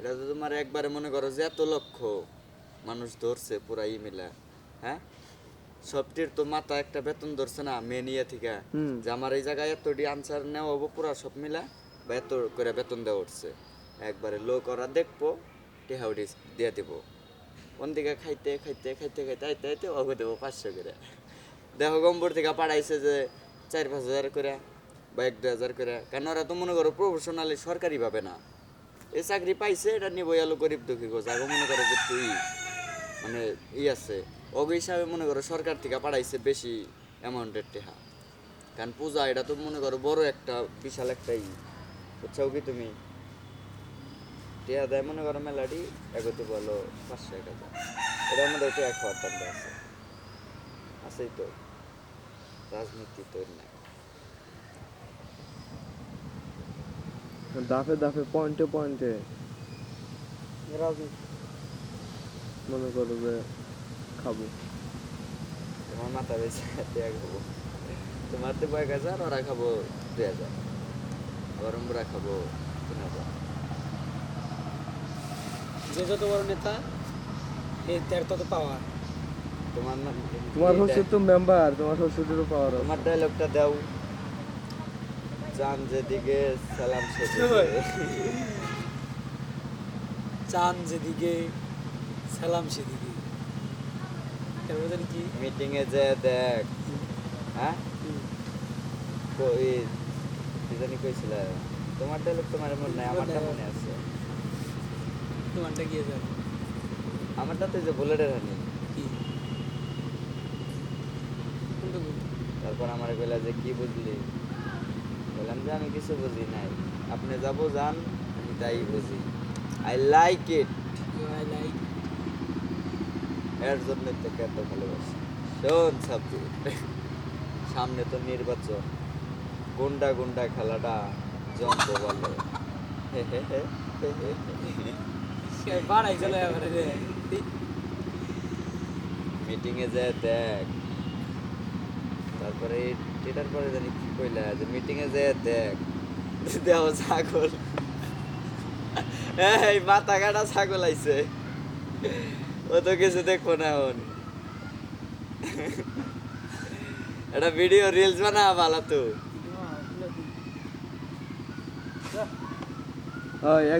এটা তো তোমার একবারে মনে করো যে এত লক্ষ মানুষ ধরছে পুরা ই মিলা হ্যাঁ? সবটির তো মাথা একটা বেতন ধরছে না মেন ইয়ে থেকে। যে আমার এই জায়গায় এতটি আনসার নেওয়া হব পুরা সব মিলা বা এত করে বেতন দেওয়া উঠছে। একবারে লোক ওরা দেখব টেহাউডি দিয়ে দেবো। কোন দিকে খাইতে খাইতে খাইতে খাইতে আইতে আইতে অগো দেবো পাঁচশো করে। দেখো গম্বর থেকে পাঠাইছে যে চার পাঁচ হাজার করে বা এক দু হাজার করে। কেন ওরা তো মনে করো প্রফেশনালি সরকারি ভাবে না। এই চাকরি পাইছে, এটা নিবই আলো গরিব দুঃখী গোছ আগে মনে করো যে তুই মানে ই আছে। অগ হিসাবে মনে করো সরকার থেকে পাঠাইছে বেশি অ্যামাউন্টের টেহা। কারণ পূজা, এটা তো মনে করো বড় একটা, বিশাল একটা ই। বুঝছাও কি তুমি? টেহা দেয় মনে করো মেলাডি এগোতে বলো পাঁচশো এক হাজার। এটার মধ্যে তো এক হাজার আছে। আছেই তো। রাজনীতি তো নাই। দাফে দাফে পয়েন্টে পয়েন্টে। মনে করো যে খাব। তোমার মাথা বেশি খাব। তোমার তো এক হাজার ওরা খাব দুই হাজার। আবার আমরা খাব তিন হাজার। যে যত বড় নেতা তার তত পাওয়ার তোমার তোমার হচ্ছে তো মেম্বার তোমার শ্বশুরেরও পাওয়ার তোমার ডায়লগটা দাও। চান যেদিকে সালাম চান যেদিকে সালাম সেদিকে। তারপরে কি? মিটিং এ যে দেখ হ্যাঁ? কই কি জানি কইছিল তোমার ডায়লগ তোমার মনে নাই আমারটা মনে আছে। তোমারটা গিয়ে যাবে আমারটা তো যে বুলেটের হানি কি? তারপর আমার কইলা যে কি বুঝলি? বললাম যে আমি কিছু বুঝি নাই। আপনি যাব যান আমি তাই বুঝি। I like it I like এর জন্য তোকে এত ভালোবাসি। শোন সাবজি সামনে তো নির্বাচন। গুন্ডা গুন্ডা খেলাটা জমতে বলে। সে বাড়াই চলে মিটিং এ যায় দেখ। তারপরে এটার পরে জানি কি কইলা যে মিটিং এ যায় দেখ দেহ ছাগল। এই মাথা কাটা ছাগল আইছে। ও তো কিছু দেখব না এখন। এটা ভিডিও রিলস বানা ভালো তো। হয় এক